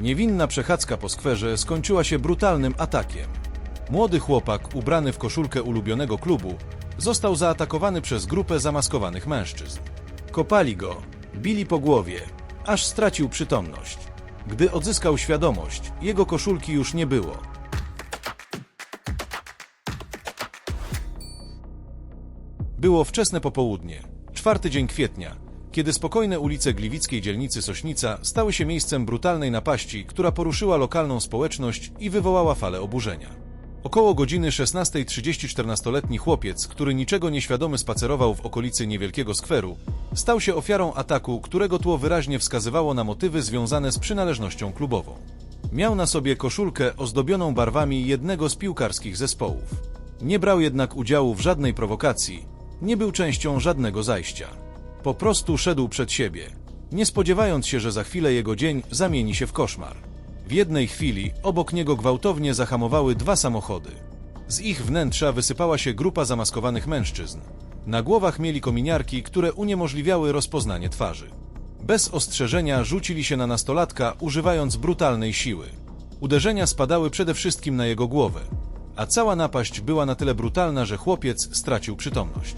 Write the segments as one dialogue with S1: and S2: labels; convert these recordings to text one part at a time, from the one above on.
S1: Niewinna przechadzka po skwerze skończyła się brutalnym atakiem. Młody chłopak, ubrany w koszulkę ulubionego klubu, został zaatakowany przez grupę zamaskowanych mężczyzn. Kopali go, bili po głowie, aż stracił przytomność. Gdy odzyskał świadomość, jego koszulki już nie było. Było wczesne popołudnie, czwarty dzień kwietnia, kiedy spokojne ulice gliwickiej dzielnicy Sośnica stały się miejscem brutalnej napaści, która poruszyła lokalną społeczność i wywołała falę oburzenia. Około godziny 16.30 14-letni chłopiec, który niczego nieświadomy spacerował w okolicy niewielkiego skweru, stał się ofiarą ataku, którego tło wyraźnie wskazywało na motywy związane z przynależnością klubową. Miał na sobie koszulkę ozdobioną barwami jednego z piłkarskich zespołów. Nie brał jednak udziału w żadnej prowokacji, nie był częścią żadnego zajścia. Po prostu szedł przed siebie, nie spodziewając się, że za chwilę jego dzień zamieni się w koszmar. W jednej chwili obok niego gwałtownie zahamowały dwa samochody. Z ich wnętrza wysypała się grupa zamaskowanych mężczyzn. Na głowach mieli kominiarki, które uniemożliwiały rozpoznanie twarzy. Bez ostrzeżenia rzucili się na nastolatka, używając brutalnej siły. Uderzenia spadały przede wszystkim na jego głowę, a cała napaść była na tyle brutalna, że chłopiec stracił przytomność.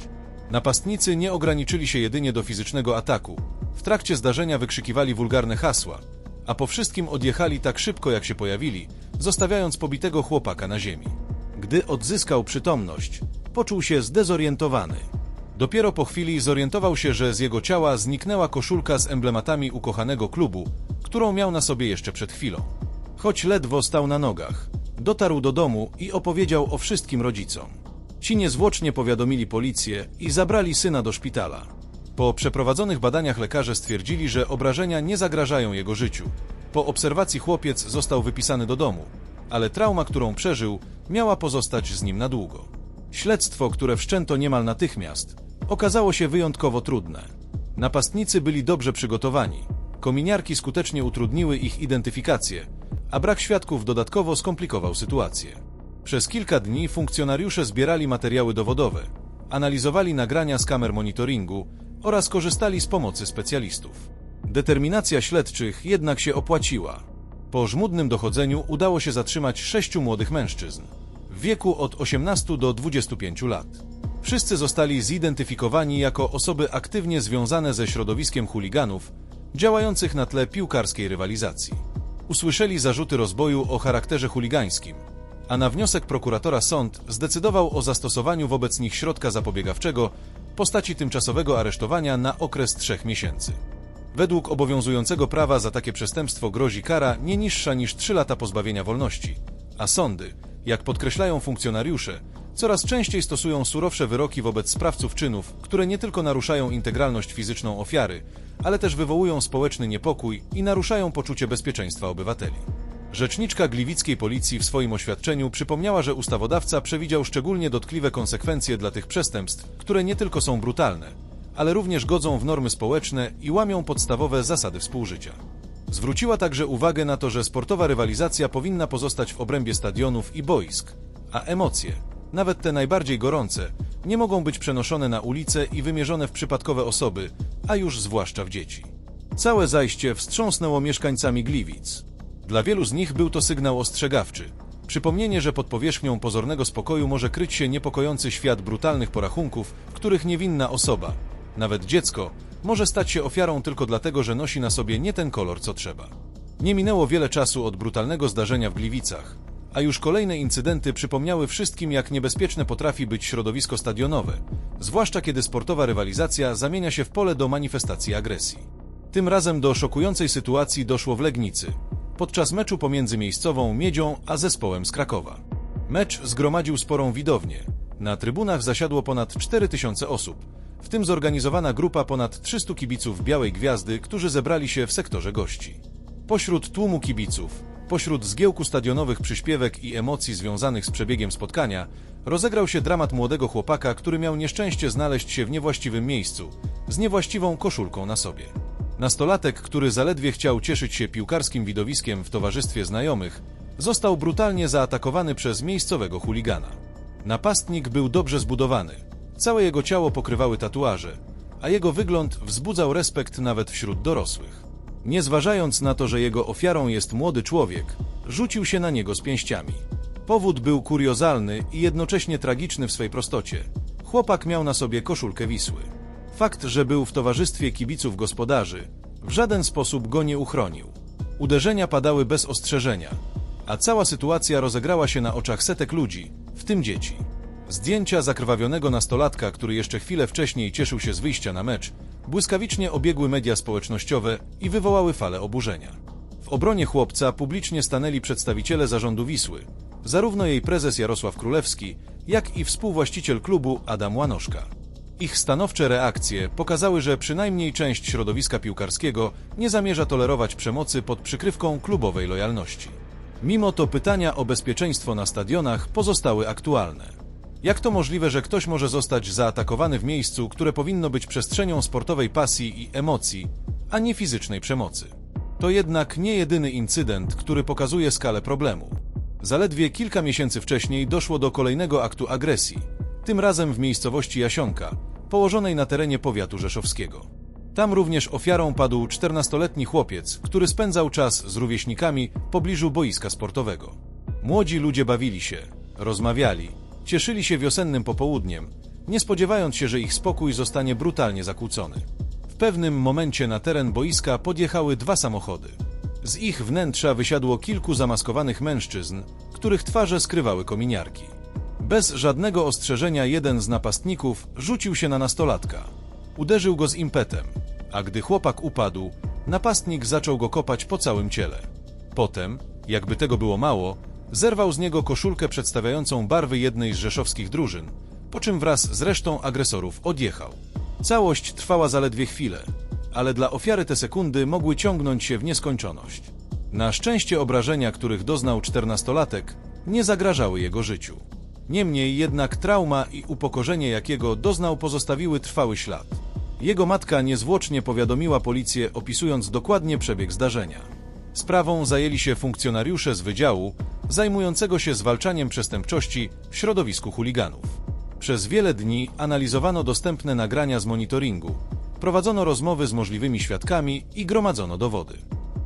S1: Napastnicy nie ograniczyli się jedynie do fizycznego ataku. W trakcie zdarzenia wykrzykiwali wulgarne hasła, a po wszystkim odjechali tak szybko, jak się pojawili, zostawiając pobitego chłopaka na ziemi. Gdy odzyskał przytomność, poczuł się zdezorientowany. Dopiero po chwili zorientował się, że z jego ciała zniknęła koszulka z emblematami ukochanego klubu, którą miał na sobie jeszcze przed chwilą. Choć ledwo stał na nogach, dotarł do domu i opowiedział o wszystkim rodzicom. Ci niezwłocznie powiadomili policję i zabrali syna do szpitala. Po przeprowadzonych badaniach lekarze stwierdzili, że obrażenia nie zagrażają jego życiu. Po obserwacji chłopiec został wypisany do domu, ale trauma, którą przeżył, miała pozostać z nim na długo. Śledztwo, które wszczęto niemal natychmiast, okazało się wyjątkowo trudne. Napastnicy byli dobrze przygotowani. Kominiarki skutecznie utrudniły ich identyfikację, a brak świadków dodatkowo skomplikował sytuację. Przez kilka dni funkcjonariusze zbierali materiały dowodowe, analizowali nagrania z kamer monitoringu oraz korzystali z pomocy specjalistów. Determinacja śledczych jednak się opłaciła. Po żmudnym dochodzeniu udało się zatrzymać sześciu młodych mężczyzn w wieku od 18 do 25 lat. Wszyscy zostali zidentyfikowani jako osoby aktywnie związane ze środowiskiem chuliganów, działających na tle piłkarskiej rywalizacji. Usłyszeli zarzuty rozboju o charakterze chuligańskim, a na wniosek prokuratora sąd zdecydował o zastosowaniu wobec nich środka zapobiegawczego w postaci tymczasowego aresztowania na okres trzech miesięcy. Według obowiązującego prawa za takie przestępstwo grozi kara nie niższa niż 3 lata pozbawienia wolności, a sądy, jak podkreślają funkcjonariusze, coraz częściej stosują surowsze wyroki wobec sprawców czynów, które nie tylko naruszają integralność fizyczną ofiary, ale też wywołują społeczny niepokój i naruszają poczucie bezpieczeństwa obywateli. Rzeczniczka gliwickiej policji w swoim oświadczeniu przypomniała, że ustawodawca przewidział szczególnie dotkliwe konsekwencje dla tych przestępstw, które nie tylko są brutalne, ale również godzą w normy społeczne i łamią podstawowe zasady współżycia. Zwróciła także uwagę na to, że sportowa rywalizacja powinna pozostać w obrębie stadionów i boisk, a emocje, nawet te najbardziej gorące, nie mogą być przenoszone na ulice i wymierzone w przypadkowe osoby, a już zwłaszcza w dzieci. Całe zajście wstrząsnęło mieszkańcami Gliwic. Dla wielu z nich był to sygnał ostrzegawczy. Przypomnienie, że pod powierzchnią pozornego spokoju może kryć się niepokojący świat brutalnych porachunków, w których niewinna osoba, nawet dziecko, może stać się ofiarą tylko dlatego, że nosi na sobie nie ten kolor, co trzeba. Nie minęło wiele czasu od brutalnego zdarzenia w Gliwicach, a już kolejne incydenty przypomniały wszystkim, jak niebezpieczne potrafi być środowisko stadionowe, zwłaszcza kiedy sportowa rywalizacja zamienia się w pole do manifestacji agresji. Tym razem do szokującej sytuacji doszło w Legnicy, podczas meczu pomiędzy miejscową Miedzią a zespołem z Krakowa. Mecz zgromadził sporą widownię. Na trybunach zasiadło ponad 4000 osób, w tym zorganizowana grupa ponad 300 kibiców Białej Gwiazdy, którzy zebrali się w sektorze gości. Pośród tłumu kibiców, pośród zgiełku stadionowych przyśpiewek i emocji związanych z przebiegiem spotkania, rozegrał się dramat młodego chłopaka, który miał nieszczęście znaleźć się w niewłaściwym miejscu, z niewłaściwą koszulką na sobie. Nastolatek, który zaledwie chciał cieszyć się piłkarskim widowiskiem w towarzystwie znajomych, został brutalnie zaatakowany przez miejscowego chuligana. Napastnik był dobrze zbudowany. Całe jego ciało pokrywały tatuaże, a jego wygląd wzbudzał respekt nawet wśród dorosłych. Nie zważając na to, że jego ofiarą jest młody człowiek, rzucił się na niego z pięściami. Powód był kuriozalny i jednocześnie tragiczny w swej prostocie. Chłopak miał na sobie koszulkę Wisły. Fakt, że był w towarzystwie kibiców gospodarzy, w żaden sposób go nie uchronił. Uderzenia padały bez ostrzeżenia, a cała sytuacja rozegrała się na oczach setek ludzi, w tym dzieci. Zdjęcia zakrwawionego nastolatka, który jeszcze chwilę wcześniej cieszył się z wyjścia na mecz, błyskawicznie obiegły media społecznościowe i wywołały falę oburzenia. W obronie chłopca publicznie stanęli przedstawiciele zarządu Wisły, zarówno jej prezes Jarosław Królewski, jak i współwłaściciel klubu Adam Łanoszka. Ich stanowcze reakcje pokazały, że przynajmniej część środowiska piłkarskiego nie zamierza tolerować przemocy pod przykrywką klubowej lojalności. Mimo to pytania o bezpieczeństwo na stadionach pozostały aktualne. Jak to możliwe, że ktoś może zostać zaatakowany w miejscu, które powinno być przestrzenią sportowej pasji i emocji, a nie fizycznej przemocy? To jednak nie jedyny incydent, który pokazuje skalę problemu. Zaledwie kilka miesięcy wcześniej doszło do kolejnego aktu agresji, tym razem w miejscowości Jasionka, położonej na terenie powiatu rzeszowskiego. Tam również ofiarą padł 14-letni chłopiec, który spędzał czas z rówieśnikami w pobliżu boiska sportowego. Młodzi ludzie bawili się, rozmawiali, cieszyli się wiosennym popołudniem, nie spodziewając się, że ich spokój zostanie brutalnie zakłócony. W pewnym momencie na teren boiska podjechały dwa samochody. Z ich wnętrza wysiadło kilku zamaskowanych mężczyzn, których twarze skrywały kominiarki. Bez żadnego ostrzeżenia jeden z napastników rzucił się na nastolatka. Uderzył go z impetem, a gdy chłopak upadł, napastnik zaczął go kopać po całym ciele. Potem, jakby tego było mało, zerwał z niego koszulkę przedstawiającą barwy jednej z rzeszowskich drużyn, po czym wraz z resztą agresorów odjechał. Całość trwała zaledwie chwilę, ale dla ofiary te sekundy mogły ciągnąć się w nieskończoność. Na szczęście obrażenia, których doznał czternastolatek, nie zagrażały jego życiu. Niemniej jednak trauma i upokorzenie, jakiego doznał, pozostawiły trwały ślad. Jego matka niezwłocznie powiadomiła policję, opisując dokładnie przebieg zdarzenia. Sprawą zajęli się funkcjonariusze z wydziału zajmującego się zwalczaniem przestępczości w środowisku chuliganów. Przez wiele dni analizowano dostępne nagrania z monitoringu, prowadzono rozmowy z możliwymi świadkami i gromadzono dowody.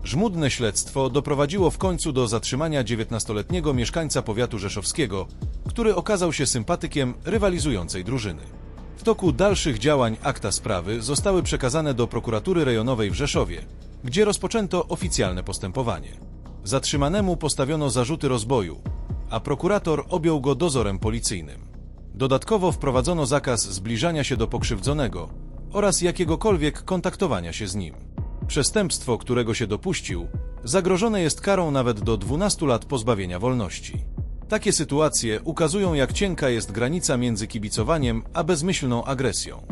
S1: Żmudne śledztwo doprowadziło w końcu do zatrzymania 19-letniego mieszkańca powiatu rzeszowskiego, który okazał się sympatykiem rywalizującej drużyny. W toku dalszych działań akta sprawy zostały przekazane do prokuratury rejonowej w Rzeszowie, gdzie rozpoczęto oficjalne postępowanie. Zatrzymanemu postawiono zarzuty rozboju, a prokurator objął go dozorem policyjnym. Dodatkowo wprowadzono zakaz zbliżania się do pokrzywdzonego oraz jakiegokolwiek kontaktowania się z nim. Przestępstwo, którego się dopuścił, zagrożone jest karą nawet do 12 lat pozbawienia wolności. Takie sytuacje ukazują, jak cienka jest granica między kibicowaniem a bezmyślną agresją.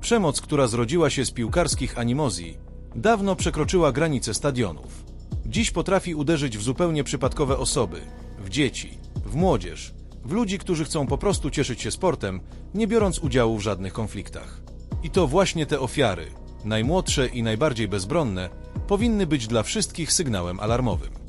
S1: Przemoc, która zrodziła się z piłkarskich animozji, dawno przekroczyła granice stadionów. Dziś potrafi uderzyć w zupełnie przypadkowe osoby, w dzieci, w młodzież, w ludzi, którzy chcą po prostu cieszyć się sportem, nie biorąc udziału w żadnych konfliktach. I to właśnie te ofiary, najmłodsze i najbardziej bezbronne, powinny być dla wszystkich sygnałem alarmowym.